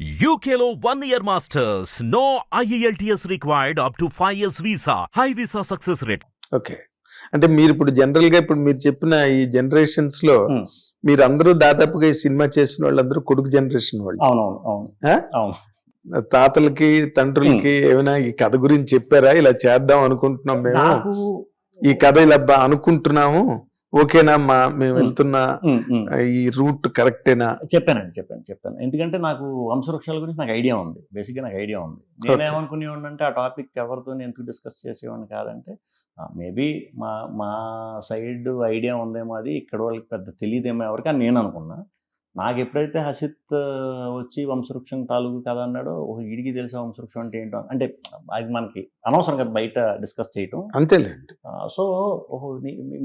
One year masters. No E IELTS required up to 5 years visa. High visa success rate. Okay అంటే మీరు ఇప్పుడు జనరల్గా ఇప్పుడు మీరు చెప్పిన ఈ జనరేషన్స్లో Hmm. మీరు అందరూ దాదాపుగా ఈ సినిమా చేసిన వాళ్ళందరూ కొడుకు జనరేషన్ వాళ్ళు. అవునవును అవును. తాతలకి తండ్రులకి ఏమైనా ఈ కథ గురించి చెప్పారా? ఇలా చేద్దాం అనుకుంటున్నాం మేము. ఈ కథ ఇలా బా- అనుకుంటున్నాము. ఓకేనా మా మేము వెళ్తున్న. ఈ రూట్ కరెక్టేనా? చెప్పానండి చెప్పాను చెప్పాను. ఎందుకంటే నాకు వంశవృక్షాల గురించి నాకు ఐడియా ఉంది. బేసిక్గా నాకు ఐడియా ఉంది. నేనేమనుకునేవాడిని అంటే ఆ టాపిక్ ఎవరితో ఎందుకు డిస్కస్ చేసేవాడిని కాదంటే మేబీ మా మా సైడ్ ఐడియా ఉందేమో అది ఇక్కడ వాళ్ళకి పెద్ద తెలియదేమో ఎవరికి అని నేను అనుకున్నా. నాకు ఎప్పుడైతే హసిత్ వచ్చి వంశవృక్షం తాలూకు కదా అన్నాడో ఓహో వీడికి తెలిసే వంశవృక్షం అంటే ఏంటో అంటే అది మనకి అనవసరం కదా బయట డిస్కస్ చేయటం. అంతేలేండి. సో ఓహో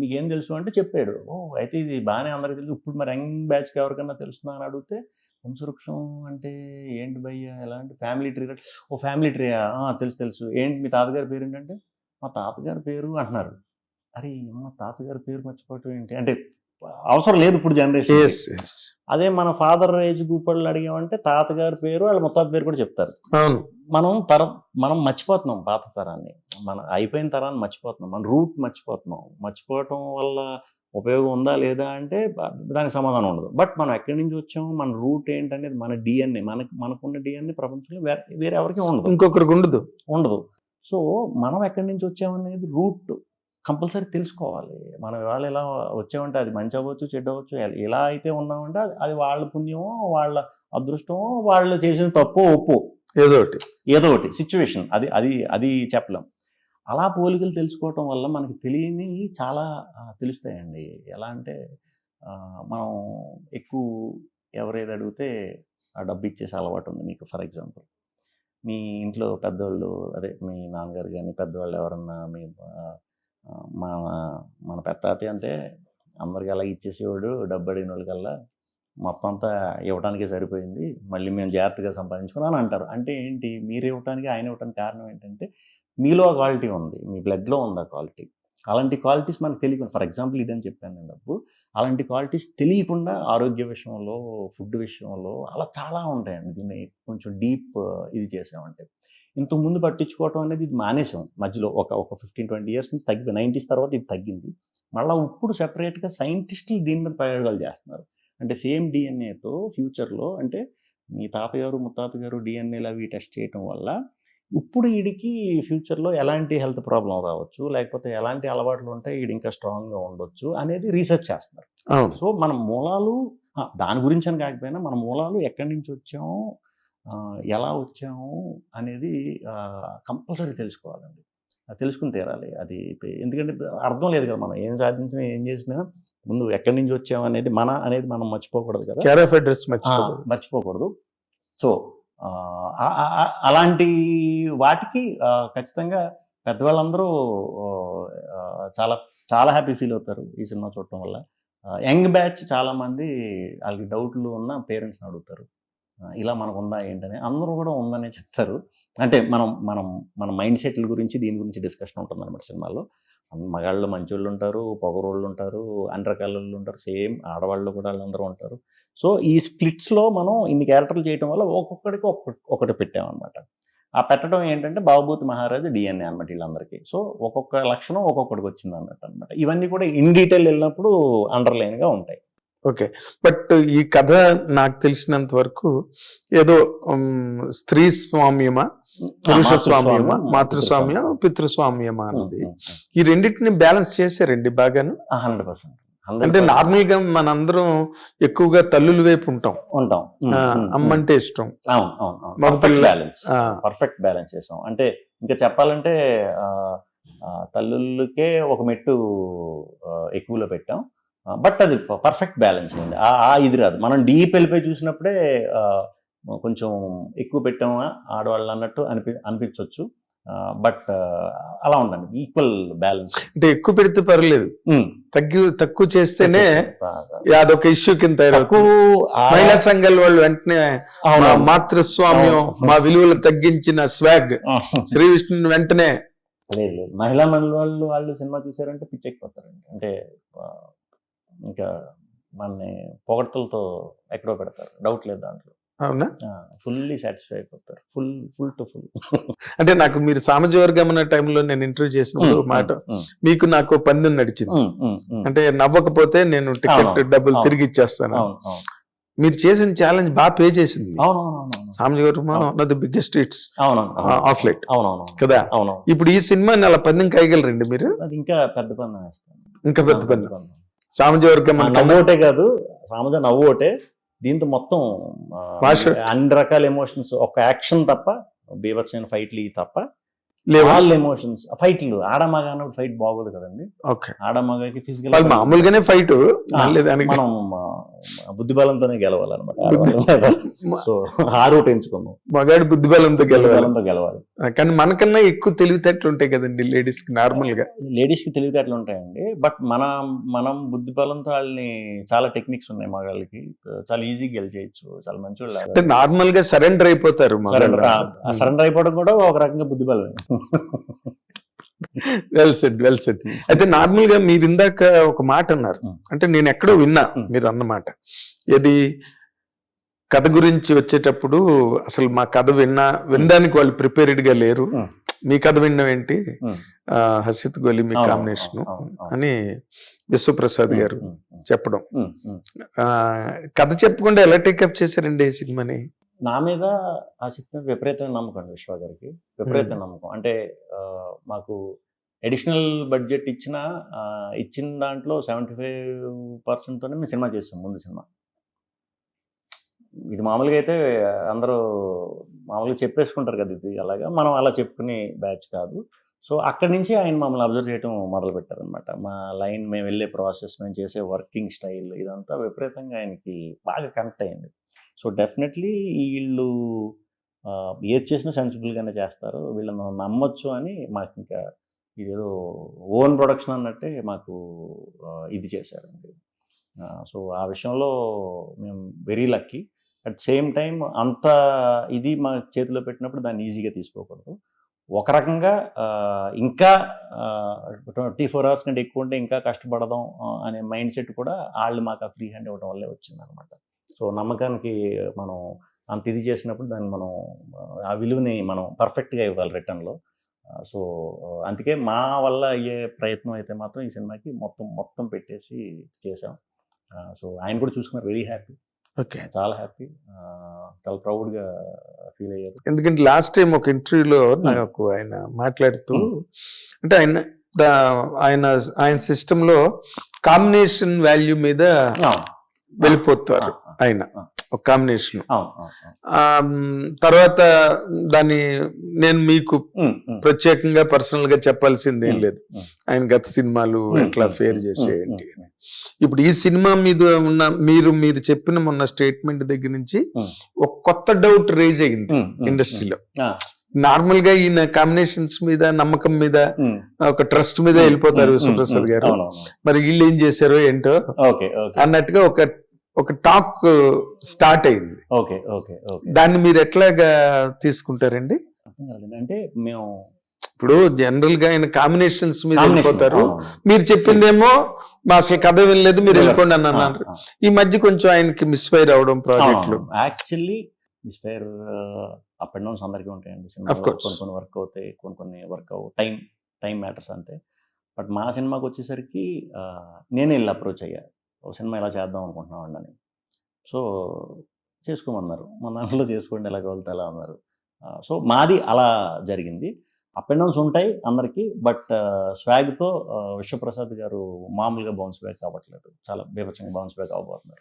మీకేం తెలుసు అంటే చెప్పాడు. ఓ అయితే ఇది బాగానే అందరికీ తెలుసు. ఇప్పుడు మరి యంగ్ బ్యాచ్కి ఎవరికైనా తెలుస్తుందా అని అడిగితే వంశవృక్షం అంటే ఏంటి భయ్య? ఎలా అంటే ఫ్యామిలీ ట్రీ ఓ ఫ్యామిలీ ట్రీ తెలుసు తెలుసు. ఏంటి మీ తాతగారి పేరు ఏంటంటే మా తాతగారి పేరు అంటున్నారు. అరే మా తాతగారి పేరు మర్చిపోవటం ఏంటి? అంటే అవసరం లేదు ఇప్పుడు జనరేషన్ అదే మన ఫాదర్ ఏజ్ గ్రూప్ వాళ్ళు అడిగామంటే తాతగారి పేరు వాళ్ళ ముత్తాత పేరు కూడా చెప్తారు. మనం తర మనం మర్చిపోతున్నాం పాత తరాన్ని. మన అయిపోయిన తరాన్ని మర్చిపోతున్నాం. మన రూట్ మర్చిపోతున్నాం. మర్చిపోవటం వల్ల ఉపయోగం ఉందా లేదా అంటే దానికి సమాధానం ఉండదు. బట్ మనం ఎక్కడి నుంచి వచ్చాము మన రూట్ ఏంటనేది మన డిఎన్ఏ మనకు మనకున్న డిఎన్ఏ ప్రపంచంలో వేరే వేరే ఎవరికి ఉండదు. ఇంకొకరికి ఉండదు. ఉండదు. సో మనం ఎక్కడి నుంచి వచ్చామనేది రూట్ కంపల్సరీ తెలుసుకోవాలి. మనం ఇవాళ ఎలా వచ్చామంటే అది మంచి అవ్వచ్చు చెడ్డ అవ్వచ్చు ఎల- అయితే ఉన్నామంటే అది- అది వాళ్ళ పుణ్యమో వాళ్ళ అదృష్టమో వాళ్ళు చేసిన తప్పు ఒప్పు. ఏదో ఒకటి. ఏదో ఒకటి. సిచ్యువేషన్. అది అది అది చెప్పలేం. అలా పోలికలు తెలుసుకోవటం వల్ల మనకి తెలియని చాలా తెలుస్తాయండి. ఎలా అంటే మనం ఎక్కువ ఎవరేది అడిగితే ఆ డబ్బు ఇచ్చేసి అలవాటు ఉంది మీకు. ఫర్ ఎగ్జాంపుల్ మీ ఇంట్లో పెద్దవాళ్ళు అదే మీ నాన్నగారు కానీ పెద్దవాళ్ళు ఎవరన్నా మీ మా మన పెద్ద తాతయ్య అంతే అందరికి అలా ఇచ్చేసేవాడు డబ్బు అడిగిన వాళ్ళకల్లా మొత్తం అంతా ఇవ్వడానికే సరిపోయింది. మళ్ళీ మేము జాగ్రత్తగా సంపాదించుకున్నాను అని అంటారు. అంటే ఏంటి? మీరు ఇవ్వటానికి ఆయన ఇవ్వటానికి కారణం ఏంటంటే మీలో ఆ క్వాలిటీ ఉంది. మీ బ్లడ్లో ఉంది ఆ క్వాలిటీ. అలాంటి క్వాలిటీస్ మనకు తెలియకుండా ఫర్ ఎగ్జాంపుల్ ఇదని చెప్పాను నేను డబ్బు. అలాంటి క్వాలిటీస్ తెలియకుండా ఆరోగ్య విషయంలో ఫుడ్ విషయంలో అలా చాలా ఉంటాయండి. దీన్ని కొంచెం డీప్ ఇది చేసామంటే. ఇంతకు ముందు పట్టించుకోవటం అనేది ఇది మానేసాం మధ్యలో ఒక ఒక ఫిఫ్టీన్ ట్వంటీ ఇయర్స్ నుంచి తగ్గిపోయి నైంటీస్ తర్వాత ఇది తగ్గింది. మళ్ళీ ఇప్పుడు సెపరేట్గా సైంటిస్టులు దీని మీద ప్రయోగాలు చేస్తున్నారు. అంటే సేమ్ డిఎన్ఏతో ఫ్యూచర్లో అంటే మీ తాతగారు ముత్తాత గారు డిఎన్ఏలు అవి టెస్ట్ చేయటం వల్ల ఇప్పుడు వీడికి ఫ్యూచర్లో ఎలాంటి హెల్త్ ప్రాబ్లం రావచ్చు లేకపోతే ఎలాంటి అలవాట్లు ఉంటాయి వీడు ఇంకా స్ట్రాంగ్గా ఉండొచ్చు అనేది రీసెర్చ్ చేస్తున్నారు. సో మన మూలాలు దాని గురించి అని కాకపోయినా మన మూలాలు ఎక్కడి నుంచి వచ్చాము ఎలా వచ్చాము అనేది కంపల్సరీ తెలుసుకోవాలండి. అది తెలుసుకుని తీరాలి. అది ఎందుకంటే అర్థం లేదు కదా మనం ఏం సాధించినా ఏం చేసినా ముందు ఎక్కడి నుంచి వచ్చాము అనేది మన అనేది మనం మర్చిపోకూడదు కదా. ఆఫ్ అడ్రస్ మర్చిపోకూడదు. సో అలాంటి వాటికి ఖచ్చితంగా పెద్దవాళ్ళందరూ చాలా చాలా హ్యాపీ ఫీల్ అవుతారు ఈ సినిమా చూడటం వల్ల. యంగ్ బ్యాచ్ చాలా మంది వాళ్ళకి డౌట్లు ఉన్న పేరెంట్స్ని అడుగుతారు. ఇలా మనకు ఉందా ఏంటని అందరూ కూడా ఉందనే చెప్తారు. అంటే మనం మనం మన మైండ్ సెట్ల గురించి దీని గురించి డిస్కషన్ ఉంటుంది అనమాట సినిమాలో మగాళ్ళు మంచోళ్ళు ఉంటారు పొగరోళ్ళు ఉంటారు అన్ని రకాల ఉంటారు సేమ్ ఆడవాళ్ళు కూడా వాళ్ళందరూ ఉంటారు. సో ఈ స్ప్లిట్స్లో మనం ఇన్ని క్యారెక్టర్లు చేయడం వల్ల ఒక్కొక్కడికి ఒక్కొక్క ఒకటి పెట్టామన్నమాట. ఆ పెట్టడం ఏంటంటే బాబూతి మహారాజు డిఎన్ఏ అనమాట వీళ్ళందరికీ. సో ఒక్కొక్క లక్షణం ఒక్కొక్కడికి వచ్చింది అన్నట్టు అనమాట ఇవన్నీ కూడా ఇన్ డీటెయిల్ వెళ్ళినప్పుడు అండర్లైన్గా ఉంటాయి. ఓకే. బట్ ఈ కథ నాకు తెలిసినంత వరకు ఏదో స్త్రీ స్వామ్యమా పురుష స్వామ్యమా మాతృస్వామ్య పితృస్వామ్యమా అన్నది ఈ రెండింటిని బ్యాలెన్స్ చేశారండి బాగాను? Hundred percent. అంటే నార్మల్గా మనందరం ఎక్కువగా తల్లుల వైపు ఉంటాం. ఉంటాం. ఆ, అమ్మ అంటే ఇష్టం. పర్ఫెక్ట్ బ్యాలెన్స్ పర్ఫెక్ట్ బ్యాలెన్స్ చేసాం. అంటే ఇంకా చెప్పాలంటే తల్లులకే ఒక మెట్టు ఎక్కువలో పెట్టాం. బట్ అది పర్ఫెక్ట్ బ్యాలెన్స్ అయింది ఆ ఇది రాదు. మనం డీప్ వెళ్ళిపోయి చూసినప్పుడే కొంచెం ఎక్కువ పెట్టామా ఆడవాళ్ళు అన్నట్టు అనిపి అనిపించవచ్చు బట్ అలా ఉండండి ఈక్వల్ బ్యాలెన్స్ అంటే ఎక్కువ పెడితే పర్లేదు. తగ్గి తక్కువ చేస్తేనే అదొక ఇష్యూ కింద మహిళా సంఘాల వాళ్ళు వెంటనే. మాతృస్వామ్యం. మా విలువలు తగ్గించిన స్వాగ్ శ్రీ విష్ణుని వెంటనే లేదు లేదు. మహిళా మండలి వాళ్ళు వాళ్ళు సినిమా చూసారంటే పిచ్చెక్కిపోతారండి. అంటే ఇంకా మనని పొగడ్తలతో ఎక్కడో పెడతారు. డౌట్ లేదు దాంట్లో. అవునా? ఫుల్లీ సాటిస్ఫై అయిపోతారు. ఫుల్ ఫుల్ టు ఫుల్ అంటే నాకు మీరు సామాజిక వర్గం అన్న టైంలో నేను ఇంటర్వ్యూ ఒక మాట మీకు నాకు పందెం నడిచింది. అంటే నవ్వకపోతే నేను టికెట్ డబ్బులు. తిరిగి ఇచ్చేస్తాను. మీరు చేసిన ఛాలెంజ్ బాగా పే చేసింది సామాజిక వర్గం ఆఫ్ ద బిగ్గెస్ట్ హిట్స్ అవునవును ఆఫ్ లైట్ కదా? అవును ఇప్పుడు ఈ సినిమాని అలా పందెం కాయగలరండి మీరు? ఇంకా పెద్ద వేస్తాను. ఇంకా పెద్ద పందెం. సామాజిక వర్గం ఆ మన నవ్వు ఒకటే కాదు. సామాజ నవ్వు ఒకటే దీంతో మొత్తం. అన్ని రకాల ఎమోషన్స్ ఒక యాక్షన్ తప్ప బీభత్సమైన ఫైట్లు ఇవి తప్ప ఆల్ ఎమోషన్స్ ఫైట్లు ఆడమగ అన్నప్పుడు ఫైట్ బాగోదు కదండి. ఓకే ఆడమగకి ఫిజికల్ వాళ్ళు మామూలుగానే ఫైట్ మనం బుద్ధి బలంతోనే గెలవాలన్నమాట సో ఆ రూట్ ఎంచుకున్నాం. మగాడి బుద్ధి బలంతో బుద్ధి గెలవాలి. కానీ మనకన్నా ఎక్కువ తెలివితేటలు ఉంటాయి కదండి లేడీస్కి నార్మల్గా లేడీస్కి తెలివితేటలు ఉంటాయండి. బట్ మన మనం బుద్ధి బలంతో వాళ్ళని చాలా టెక్నిక్స్ ఉన్నాయి మగాళ్ళకి. చాలా ఈజీగా గెలిచేయచ్చు. చాలా మంచి అంటే నార్మల్గా సరెండర్ అయిపోతారు సరెండర్ సరెండర్ అయిపోవడం కూడా ఒక రకంగా బుద్ధి బలమే వెల్ సెట్ వెల్ సెట్ అయితే నార్మల్గా మీరు ఇందాక ఒక మాట అన్నారు. Hmm. అంటే నేను ఎక్కడో విన్నా Hmm. మీరు అన్నమాట ఏది? కథ గురించి వచ్చేటప్పుడు అసలు మా కథ విన్నా వినడానికి వాళ్ళు ప్రిపేర్డ్గా లేరు. Hmm. మీ కథ వినడం ఏంటి? హసిత్ గోలి మీ కాంబినేషన్. అని విశ్వప్రసాద్ గారు చెప్పడం. కథ చెప్పకుండా ఎలా టేకప్ చేశారండి ఈ సినిమాని? నా మీద ఆ చిత్రం విపరీతమైన నమ్మకం అండి విశ్వ గారికి. విపరీతమైన నమ్మకం. అంటే మాకు అడిషనల్ బడ్జెట్ ఇచ్చిన ఇచ్చిన దాంట్లో సెవెంటీ ఫైవ్ పర్సెంట్తోనే మేము సినిమా చేస్తాం ముందు సినిమా. ఇది మామూలుగా అయితే అందరూ మామూలుగా చెప్పేసుకుంటారు కదా ఇది అలాగా. మనం అలా చెప్పుకునే బ్యాచ్ కాదు. సో అక్కడి నుంచి ఆయన మమ్మల్ని అబ్జర్వ్ చేయడం మొదలు పెట్టారనమాట మా లైన్ మేము వెళ్ళే ప్రాసెస్ మేము చేసే వర్కింగ్ స్టైల్ ఇదంతా విపరీతంగా ఆయనకి బాగా కనెక్ట్ అయింది. సో డెఫినెట్లీ వీళ్ళు ఏది చేసినా సెన్సిబుల్గానే చేస్తారు. వీళ్ళని నమ్మొచ్చు అని మాకు ఇంకా ఇదేదో ఓన్ ప్రొడక్షన్ అన్నట్టే మాకు ఇది చేశారండి. సో ఆ విషయంలో మేము very lucky. At same time అంత ఇది మా చేతిలో పెట్టినప్పుడు దాన్ని ఈజీగా తీసుకోకూడదు. ఒక రకంగా ఇంకా ట్వంటీ ఫోర్ అవర్స్ కంటే ఎక్కువ ఉంటే ఇంకా కష్టపడదాం అనే మైండ్ సెట్ కూడా వాళ్ళు మాకు ఆ ఫ్రీ హ్యాండ్ ఇవ్వడం వల్లే వచ్చిందనమాట సో నమ్మకానికి మనం అంత ఇది చేసినప్పుడు దాన్ని మనం ఆ విలువని మనం పర్ఫెక్ట్గా ఇవ్వాలి రిటర్న్లో. సో అందుకే మా వల్ల అయ్యే ప్రయత్నం అయితే మాత్రం ఈ సినిమాకి మొత్తం మొత్తం పెట్టేసి చేసాం సో ఆయన కూడా చూసుకున్నారు వెరీ హ్యాపీ. ఓకే. చాలా హ్యాపీ. చాలా ప్రౌడ్గా ఫీల్ అయ్యారు. ఎందుకంటే లాస్ట్ టైం ఒక ఇంటర్వ్యూలో నాకు ఆయన మాట్లాడుతూ అంటే ఆయన ఆయన ఆయన సిస్టమ్లో కాంబినేషన్ వాల్యూ మీద వెళ్ళిపోతారు. ఆయన. ఒక కాంబినేషన్ తర్వాత దాన్ని నేను మీకు. ప్రత్యేకంగా పర్సనల్గా చెప్పాల్సింది ఏం. లేదు. ఆయన గత సినిమాలు. ఎట్లా. ఫేర్. చేసేయండి. అని. ఇప్పుడు ఈ సినిమా మీద ఉన్న మీరు మీరు చెప్పిన మొన్న స్టేట్మెంట్ దగ్గర నుంచి. ఒక కొత్త డౌట్ రేజ్ అయింది ఇండస్ట్రీలో. నార్మల్గా ఈయన కాంబినేషన్స్ మీద నమ్మకం మీద ఒక ట్రస్ట్ మీద వెళ్ళిపోతారు ఉమ్, గారు. మరి వీళ్ళు ఏం చేశారో ఏంటో అన్నట్టుగా ఒక ఒక టాక్ స్టార్ట్ అయింది. Okay okay okay. దాన్ని మీరు ఎట్లాగా తీసుకుంటారండి. అంటే మేము ఇప్పుడు జనరల్గా ఆయన కాంబినేషన్స్ మీద వెళ్ళిపోతారు. మీరు చెప్పిందేమో మా అసలు కథ వినలేదు మీరు వెళ్ళిపోండి అని అన్నారు. ఈ మధ్య కొంచెం ఆయనకి మిస్ఫైర్ అవడం ప్రాజెక్టులు. Actually misfire up and downs అందరికీ ఉంటాయండి. సినిమా. కొన్ని కొన్ని వర్క్ అవుతాయి కొన్ని కొన్ని వర్క్ అవ్వ టైం టైం మ్యాటర్స్ అంతే. బట్ మా సినిమాకి వచ్చేసరికి ఆ, నేనే వెళ్ళి అప్రోచ్ అయ్యా. ఓ సినిమా ఇలా చేద్దాం అనుకుంటున్నాం అని సో చేసుకోమన్నారు. మా దాంట్లో చేసుకోండి ఎలా వెళ్తే ఎలా అన్నారు. సో మాది అలా జరిగింది. అప్ అండ్ డౌన్స్ ఉంటాయి అందరికీ బట్ స్వాగ్తో విశ్వప్రసాద్ గారు మామూలుగా బౌన్స్ బ్యాక్ అవ్వట్లేదు. చాలా బీభత్సంగా బౌన్స్ బ్యాక్ అవ్వబోతున్నారు.